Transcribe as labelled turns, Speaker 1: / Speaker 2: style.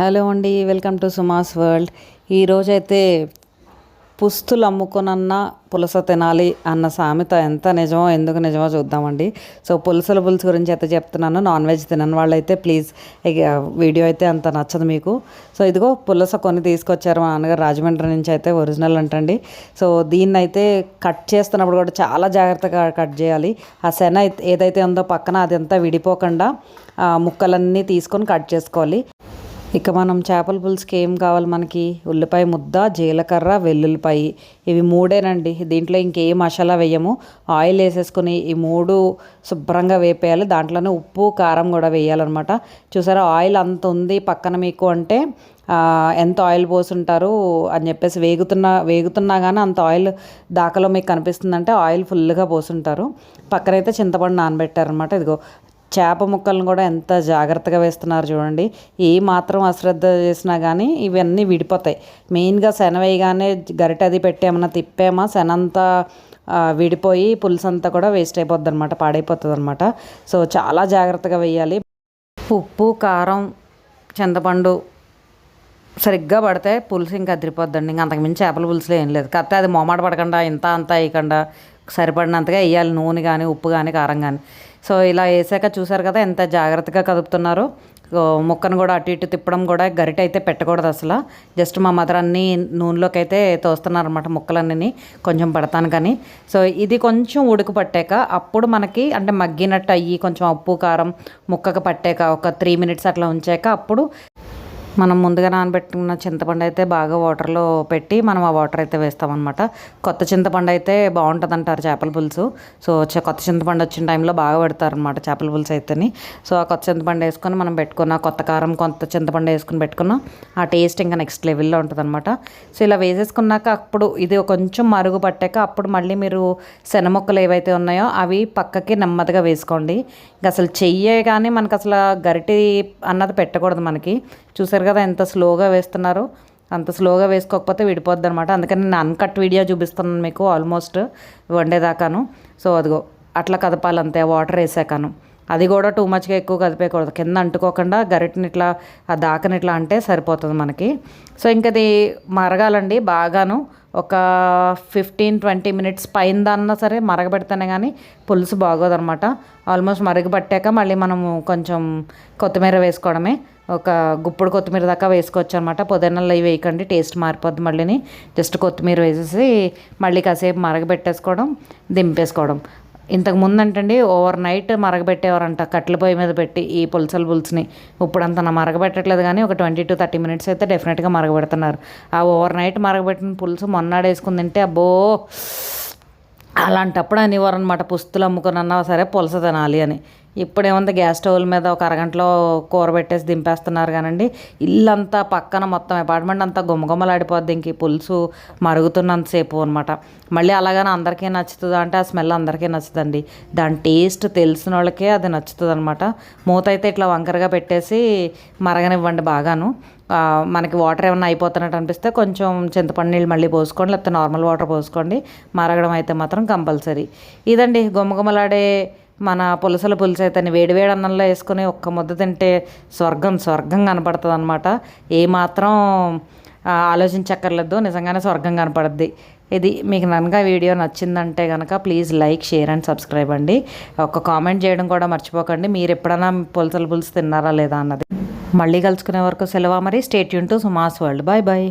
Speaker 1: Hello అండి welcome to సుమాస్ world. ఈరోజైతే పుస్తులు అమ్ముకునన్నా పులస తినాలి అన్న సామెత ఎంత నిజమో ఎందుకు నిజమో చూద్దామండి. సో పులసల పులుసు గురించి అయితే చెప్తున్నాను. నాన్ వెజ్ తినని వాళ్ళైతే ప్లీజ్ వీడియో అయితే అంత నచ్చదు మీకు. సో ఇదిగో పులస కొన్ని తీసుకొచ్చారు మా నాన్నగారు రాజమండ్రి నుంచి అయితే ఒరిజినల్ అంటండి. సో దీన్ని అయితే కట్ చేస్తున్నప్పుడు కూడా చాలా జాగ్రత్తగా కట్ చేయాలి. ఆ శన అయితే- ఏదైతే ఉందో పక్కన అదంతా విడిపోకుండా ముక్కలన్నీ తీసుకొని కట్ చేసుకోవాలి. ఇక మనం చేపల పులుసుకి ఏం కావాలి మనకి? ఉల్లిపాయ ముద్ద జీలకర్ర వెల్లుల్లిపాయ. ఇవి మూడేనండి. దీంట్లో ఇంకేం మసాలా వేయము. ఆయిల్ వేసేసుకుని ఈ మూడు శుభ్రంగా వేపేయాలి. దాంట్లోనే ఉప్పు కారం కూడా వేయాలన్నమాట. చూసారా ఆయిల్ అంత ఉంది పక్కన మీకు అంటే ఎంత ఆయిల్ పోసుంటారు అని చెప్పేసి వేగుతున్న వేగుతున్నా కానీ అంత ఆయిల్ దాకలో మీకు కనిపిస్తుందంటే ఆయిల్ ఫుల్గా పోసుంటారు. పక్కనైతే చింతపండు నానబెట్టారనమాట ఇదిగో చేప ముక్కలను కూడా ఎంత జాగ్రత్తగా వేస్తున్నారు చూడండి. ఏ మాత్రం అశ్రద్ధ చేసినా కానీ ఇవన్నీ విడిపోతాయి. మెయిన్గా శన వేయగానే గరిటె అది పెట్టేమన్నా తిప్పేమా శనంతా విడిపోయి పులుసు అంతా కూడా వేస్ట్ అయిపోద్ది అనమాట పాడైపోతుంది అనమాట సో చాలా జాగ్రత్తగా వేయాలి. ఉప్పు కారం చింతపండు సరిగ్గా పడితే పులుసు ఇంకా అదిరిపోద్దండి. ఇంకా అంతకుమించి చేపల పులుసులో ఏం లేదు. కాకపోతే అది మొమాట పడకుండా ఇంత అంత వేయకుండా సరిపడినంతగా వేయాలి నూనె కానీ ఉప్పు కానీ కారం కానీ సో ఇలా వేసాక చూసారు కదా ఎంత జాగ్రత్తగా కదుపుతున్నారో. ముక్కను కూడా అటు ఇటు తిప్పడం కూడా గరిట అయితే పెట్టకూడదు అసలు. జస్ట్ మా మదర్ అన్నీ నూనెలోకి అయితే తోస్తున్నారు అనమాట ముక్కలన్నీ కొంచెం పడతాను కానీ. సో ఇది కొంచెం ఉడుకు పట్టాక అప్పుడు మనకి అంటే మగ్గినట్టు అయ్యి కొంచెం ఉప్పు కారం ముక్కకు పట్టాక ఒక త్రీ మినిట్స్ అట్లా ఉంచాక అప్పుడు మనం ముందుగా నానబెట్టుకున్న చింతపండు అయితే బాగా వాటర్లో పెట్టి మనం ఆ వాటర్ అయితే వేస్తామన్నమాట. కొత్త చింతపండు అయితే బాగుంటుంది అంటారు చేపల పులుసు. సో చ- కొత్త చింతపండు వచ్చిన టైంలో బాగా పెడతారనమాట చేపల పులుసు అయితేని. సో ఆ కొత్త చింతపండు వేసుకొని మనం పెట్టుకున్న కొత్త కారం కొత్త చింతపండు వేసుకొని పెట్టుకున్న ఆ టేస్ట్ ఇంకా నెక్స్ట్ లెవెల్లో ఉంటుందన్నమాట. సో ఇలా వేసేసుకున్నాక అప్పుడు ఇది కొంచెం మరుగు పట్టాక అప్పుడు మళ్ళీ మీరు శన మొక్కలు ఏవైతే ఉన్నాయో అవి పక్కకి నెమ్మదిగా వేసుకోండి. ఇంకా అసలు చెయ్యే కానీ మనకు అసలు గరిటి అన్నది పెట్టకూడదు మనకి. చూసారు కదా ఎంత స్లోగా వేస్తున్నారు. అంత స్లోగా వేసుకోకపోతే విడిపోద్ది అనమాట అందుకని నేను అన్కట్ వీడియో చూపిస్తున్నాను మీకు ఆల్మోస్ట్ వండేదాకాను సో అదిగో అట్లా కదపాలి అంతే వాటర్ వేసాకాను. అది కూడా టూ మచ్గా ఎక్కువ కదిపేయకూడదు. కింద అంటుకోకుండా గరిటని ఇట్లా ఆ దాకని ఇట్లా అంటే సరిపోతుంది మనకి. సో ఇంకది మరగాలండి బాగాను. ఒక ఫిఫ్టీన్ ట్వంటీ మినిట్స్ పైన దాన్నా సరే మరగబెడితేనే కానీ పులుసు బాగోదన్నమాట ఆల్మోస్ట్ మరగబట్టాక మళ్ళీ మనము కొంచెం కొత్తిమీర వేసుకోవడమే. ఒక గుప్పుడు కొత్తిమీర దాకా వేసుకోవచ్చు అనమాట పుదీనాలు వేయకండి టేస్ట్ మారిపోద్ది మళ్ళీని. జస్ట్ కొత్తిమీర వేసేసి మళ్ళీ కాసేపు మరగబెట్టేసుకోవడం దింపేసుకోవడం. ఇంతకు ముందు అంటండి ఓవర్ నైట్ మరగబెట్టేవారంట కట్టెల పొయ్యి మీద పెట్టి ఈ పులుసల పులుసుని. ఇప్పుడు అంత నా మరగబెట్టట్లేదు కానీ ఒక ట్వంటీ టు థర్టీ మినిట్స్ అయితే డెఫినెట్గా మరగబెడుతున్నారు. ఆ ఓవర్ నైట్ మరగబెట్టిన పులుసు మొన్నాడు వేసుకుని తింటే అబ్బో! అలాంటప్పుడు అనేవారు అనమాట పుస్తులు అమ్ముకొని అన్నా సరే పులస తినాలి అని. ఇప్పుడేముంది గ్యాస్ స్టవ్ల మీద ఒక అరగంటలో కూర పెట్టేసి దింపేస్తున్నారు కానండి. ఇల్లంతా పక్కన మొత్తం అపార్ట్మెంట్ అంతా గుమ్మగుమ్మలాడిపోద్ది ఇంక పులుసు మరుగుతున్నంతసేపు అనమాట మళ్ళీ అలాగని అందరికీ నచ్చుతుందా అంటే ఆ స్మెల్ అందరికీ నచ్చుతుంది దాని టేస్ట్ తెలిసిన వాళ్ళకే అది నచ్చుతుంది అనమాట మూత అయితే ఇట్లా వంకరగా పెట్టేసి మరగనివ్వండి బాగాను. మనకి వాటర్ ఏమైనా అయిపోతున్నట్టు అనిపిస్తే కొంచెం చింతపండు నీళ్ళు మళ్ళీ పోసుకోండి. లేకపోతే నార్మల్ వాటర్ పోసుకోండి. మరగడం అయితే మాత్రం కంపల్సరీ. ఇదండి గుమ్మగుమ్మలాడే మన పులసల పులుసు అయితే వేడివేడి అన్నంలో వేసుకొని ఒక్క ముద్ద తింటే స్వర్గం స్వర్గం కనపడుతుంది అనమాట ఏమాత్రం ఆలోచించక్కర్లేదు. నిజంగానే స్వర్గం కనపడుద్ది. ఇది మీకు కనుక వీడియో నచ్చిందంటే కనుక please like share and subscribe అండి. ఒక కామెంట్ చేయడం కూడా మర్చిపోకండి. మీరు ఎప్పుడైనా పులసల పులుసు తిన్నారా లేదా అన్నది. మళ్ళీ కలుసుకునే వరకు సెలవు మరి స్టేట్ యూన్ టు సుమాస్ వరల్డ్ బాయ్ బాయ్